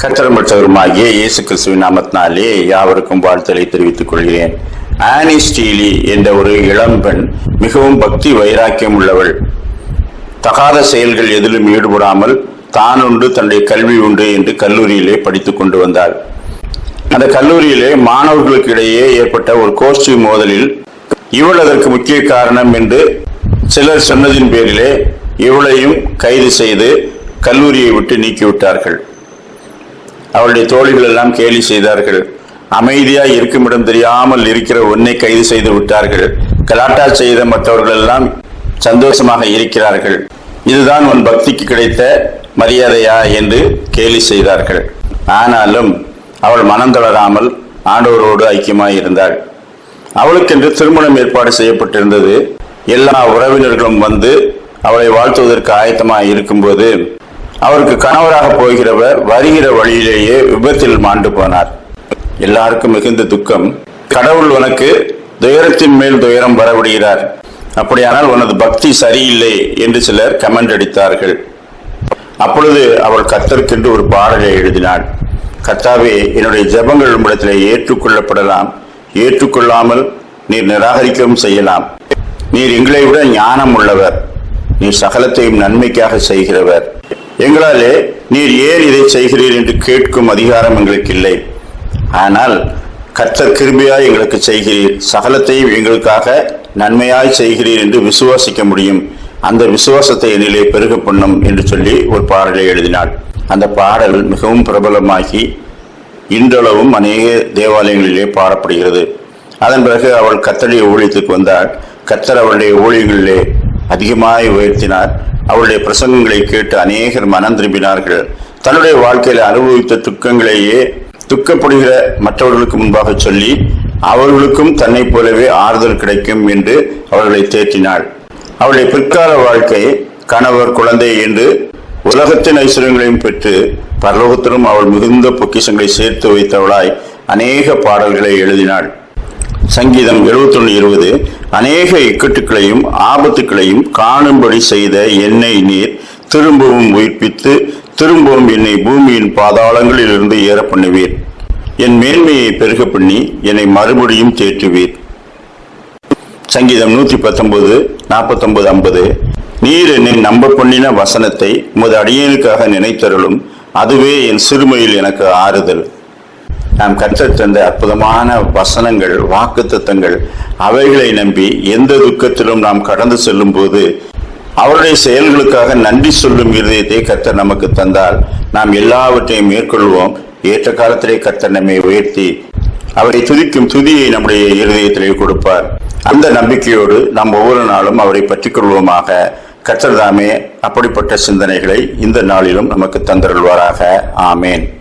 கற்றமற்றவருமாகிய இயேசு கிறிஸ்துவின் நாமத்தினாலே யாவருக்கும் வாழ்த்தலை தெரிவித்துக் கொள்கிறேன். ஆனி ஸ்டீலி என்ற ஒரு இளம்பெண் மிகவும் பக்தி வைராக்கியம் உள்ளவள். தகாத செயல்கள் எதிலும் ஈடுபடாமல் தான் உண்டு தன்னுடைய கல்வி உண்டு என்று கல்லூரியிலே படித்துக் கொண்டு வந்தாள். அந்த கல்லூரியிலே மாணவர்களுக்கு இடையே ஏற்பட்ட ஒரு கோஷ்டி மோதலில் இவள் அதற்கு முக்கிய காரணம் என்று சிலர் சொன்னதின் பேரிலே இவளையும் கைது செய்து கல்லூரியை விட்டு நீக்கிவிட்டார்கள். அவளுடைய தோழிகள் எல்லாம் கேலி செய்தார்கள். அமைதியாய் இருக்குமிடம் தெரியாமல் இருக்கிற உன்னை கைது செய்து விட்டார்கள். கலாட்டா செய்த மற்றவர்கள் எல்லாம் சந்தோஷமாக இருக்கிறார்கள். இதுதான் உன் பக்திக்கு கிடைத்த மரியாதையா என்று கேலி செய்தார்கள். ஆனாலும் அவள் மனம் தளராமல் ஆண்டவரோடு ஐக்கியமாய் இருந்தாள். அவளுக்கென்று திருமணம் ஏற்பாடு செய்யப்பட்டிருந்தது. எல்லா உறவினர்களும் வந்து அவளை வாழ்த்துவதற்கு ஆயத்தமாக இருக்கும்போது அவருக்கு கணவராக போகிறவர் வருகிற வழியிலேயே விபத்தில் மாண்டு போனார். எல்லாருக்கும் மிகுந்த துக்கம். கடவுள் உனக்கு துயரத்தின் மேல் துயரம் வரவிடுகிறார். அப்படியானால் உனது பக்தி சரியில்லை என்று சிலர் கமெண்ட் அடித்தார்கள். அப்பொழுது அவள் கத்தருக்கென்று ஒரு பாடலை எழுதினாள். கத்தாவே என்னுடைய ஜபங்கள் உம்மிடத்தில் ஏற்றுக்கொள்ளப்படலாம். ஏற்றுக்கொள்ளாமல் நீர் நிராகரிக்கவும் செய்யலாம். நீர் எங்களை விட ஞானம் உள்ளவர் நீர் சகலத்தையும் நன்மைக்காக செய்கிறவர். எங்களாலே நீர் ஏன் இதை செய்கிறீர் என்று கேட்கும் அதிகாரம் எங்களுக்கு இல்லை. ஆனால் கர்த்தர் கிருபியாய் எங்களுக்கு செய்கிறீர். சகலத்தையும் எங்களுக்காக நன்மையாய் செய்கிறீர் என்று விசுவாசிக்க முடியும். அந்த விசுவாசத்தை என்னிலே பெருக பண்ணும் என்று சொல்லி ஒரு பாடலை எழுதினாள் அந்த பாடல் மிகவும் பிரபலமாகி இன்றளவும் அநேக தேவாலயங்களிலே பாடப்படுகிறது. அதன் பிறகு அவள் கத்தடைய ஊழியத்துக்கு வந்தாள் கத்தர் அவளுடைய ஊழியங்களிலே அதிகமாய் உயர்த்தினார். அவளுடைய பிரசங்கங்களை கேட்டு அநேகர் மனம் திரும்பினார்கள். தன்னுடைய வாழ்க்கையில அனுபவித்த துக்கங்களையே துக்கப்படுகிற மற்றவர்களுக்கு முன்பாக சொல்லி அவர்களுக்கும் தன்னை போலவே ஆறுதல் கிடைக்கும் என்று அவர்களை தேற்றினாள். அவருடைய பிற்கால வாழ்க்கை கணவர் குழந்தை என்று உலகத்தின் ஐஸ்வர்யங்களையும் பெற்று பரலோகத்திலும் அவள் மிகுந்த பொக்கிஷங்களை சேர்த்து வைத்தவளாய் அநேக பாடல்களை எழுதினாள். சங்கீதம் 71 இருபது. அநேக இக்கட்டுகளையும் ஆபத்துக்களையும் காணும்படி செய்த என்னை நீர் திரும்பவும் உயிர்ப்பித்து திரும்பவும் என்னை பூமியின் பாதாளங்களில் இருந்து ஏற பண்ணுவீர் என் மேன்மையை பெருக பண்ணி என்னை மறுபடியும் தேற்றுவீர். சங்கீதம் நூற்றி பத்தொன்பது நாற்பத்தொன்பது ஐம்பது. நீர் என்னை நம்ப பண்ணின வசனத்தை உமது அடியனுக்காக நினைத்தருளும். அதுவே என் சிறுமையில் எனக்கு ஆறுதல். நாம் கற்றுத்தந்த அற்புதமான வசனங்கள் வாக்கு தத்தங்கள் அவைகளை நம்பி எந்த துக்கத்திலும் நாம் கடந்து செல்லும் போது அவருடைய செயல்களுக்காக நன்றி சொல்லும் இருதயத்தை கர்த்தர் நமக்கு தந்தால் நாம் எல்லாவற்றையும் மேற்கொள்வோம். ஏற்ற காலத்திலே கர்த்தர் நம்மை உயர்த்தி அவரை துதிக்கும் துதியை நம்முடைய இருதயத்திலே கொடுப்பார். அந்த நம்பிக்கையோடு நாம் ஒவ்வொரு நாளும் அவரை பற்றிக் கொள்வோமாக கர்த்தர் தாமே அப்படிப்பட்ட சிந்தனைகளை இந்த நாளிலும் நமக்கு தந்தருள்வாராக. ஆமேன்.